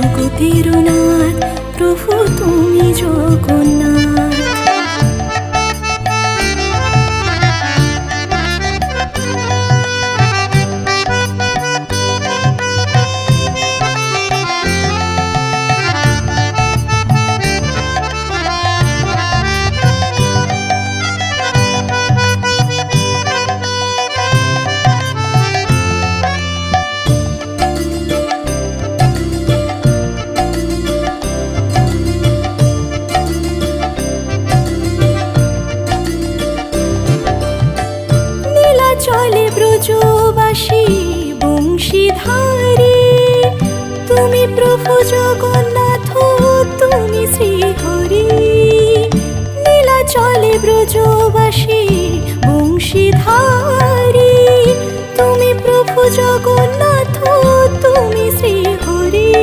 জগতের নাথ প্রভু তুমি জগন্নাথ। ব্রজবাসী বংশীধারী। তুমি প্রভু জগন্নাথ, তুমি শ্রীহরি।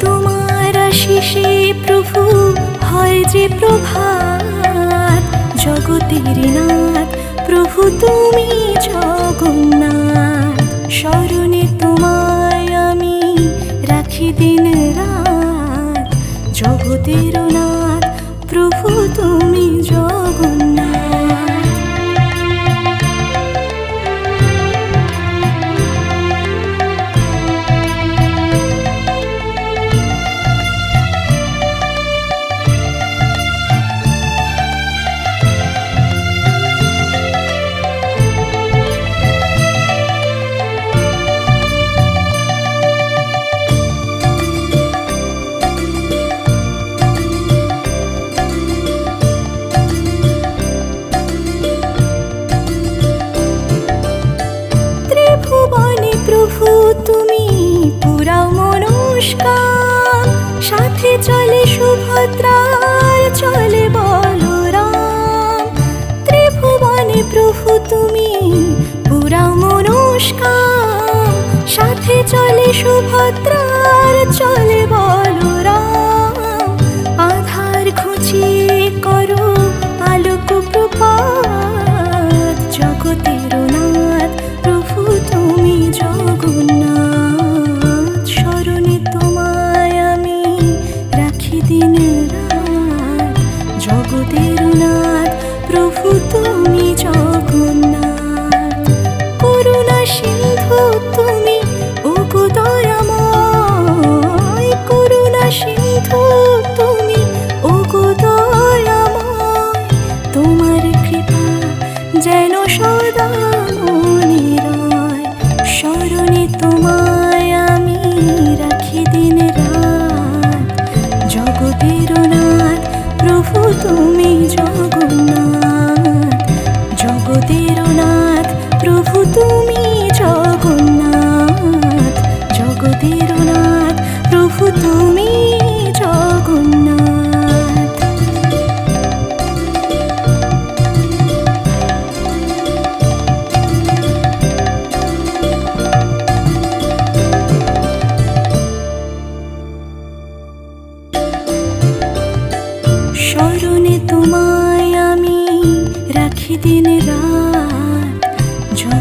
তোমার আশিসে প্রভু হয় যে প্রভাত। জগতের নাথ, প্রভু তুমি জগন্নাথ। স্মরণে তোমায় আমি রাখি দিন রাত। জগতের নাথ প্রভু তুমি জগন্নাথ সুভদ্রার চলে বলরাম তোমার কৃপা যেন সদা মনে রয় স্মরণে তোমায়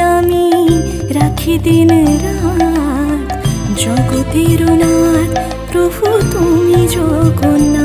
আমি রাখি দিন রাত। জগতের নাথ প্রভু তুমি জগন্নাথ।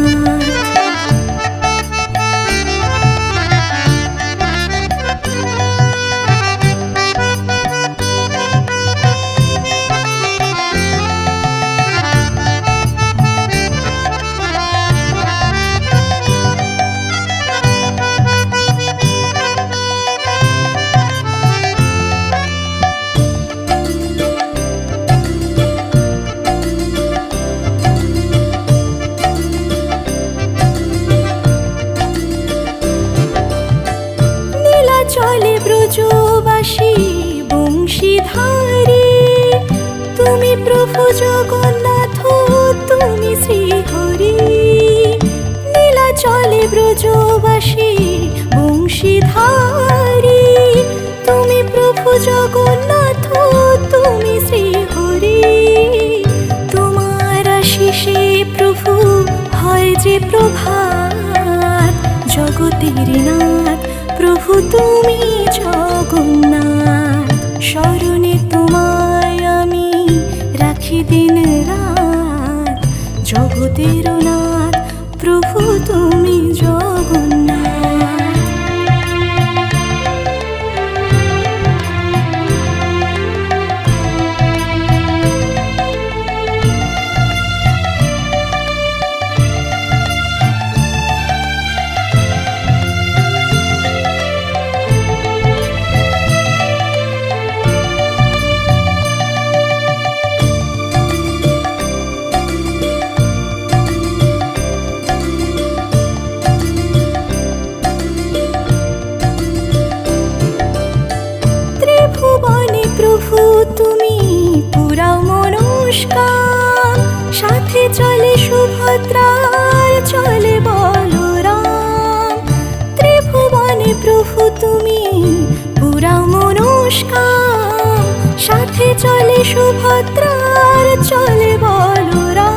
ব্রজবাসী বংশীধারী। তুমি প্রভু জগন্নাথ, তুমি শ্রীহরি। নীলা চলে ব্রজবাসী, বংশীধারী। তুমি প্রভু জগন্নাথ, তুমি শ্রীহরি। তোমার আশিসে প্রভু, হয় যে প্রভাত। জগতের নাথ, প্রভু তুমি। চলে সুভদ্রার চলে বলরাম। ত্রিভুবনে প্রভু তুমি পুরা মনস্কাম। সাথে চলে সুভদ্রার চলে বলরাম।